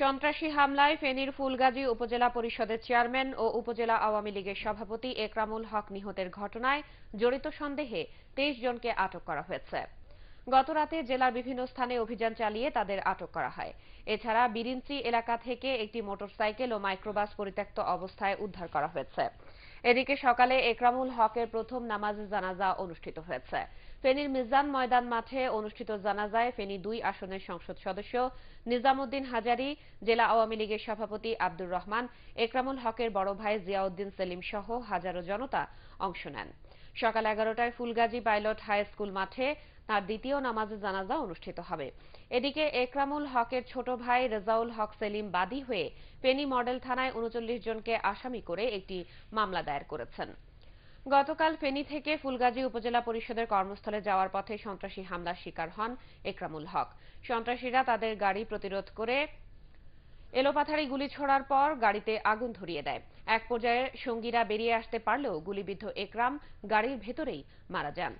সন্ত্রাসী হামলায় ফেনীর ফুলগাজী উপজেলা পরিষদের চেয়ারম্যান ও উপজেলা আওয়ামী লীগের সভাপতি একরামুল হক নিহতের ঘটনায় জড়িত সন্দেহে তেইশ জনকে আটক করা হয়েছে। গতরাতে জেলার বিভিন্ন স্থানে অভিযান চালিয়ে তাদের আটক করা হয়। এছাড়া বিরিঞ্চি এলাকা থেকে একটি মোটরসাইকেল ও মাইক্রোবাস পরিত্যক্ত অবস্থায় উদ্ধার করা হয়েছে। এদিকে সকালে একরামুল হকের প্রথম নামাজে জানাজা অনুষ্ঠিত হয়েছে। ফেনীর মিজান ময়দান মাঠে অনুষ্ঠিত জানাজায় ফেনী দুই আসনের সংসদ সদস্য নিজামুদ্দিন হাজারি, জেলা আওয়ামী লীগের সভাপতি আব্দুর রহমান, একরামুল হকের বড় ভাই জিয়াউদ্দিন সেলিম সহ হাজারো জনতা অংশ নেন। সকাল এগারোটায় ফুলগাজী পাইলট হাই স্কুল মাঠে তার দ্বিতীয় নামাজে জানাজা অনুষ্ঠিত হবে। এদিকে একরামুল হকের ছোট ভাই রেজাউল হক সেলিম বাদী হয়ে ফেনী মডেল থানায় উনচল্লিশ জনকে আসামি করে একটি মামলা দায়ের করেছেন। গতকাল ফেনী থেকে ফুলগাজী উপজেলা পরিষদের কর্মস্থলে যাওয়ার পথে সন্ত্রাসী হামলার শিকার হন একরামুল হক। সন্ত্রাসীরা তাদের গাড়ি প্রতিরোধ করে এলোপাথারি গুলি ছোড়ার পর গাড়িতে আগুন ধরিয়ে দেয়। এক পর্যায়ে সঙ্গীরা বেরিয়ে আসতে পারলেও গুলিবিদ্ধ একরাম গাড়ির ভেতরেই মারা যান।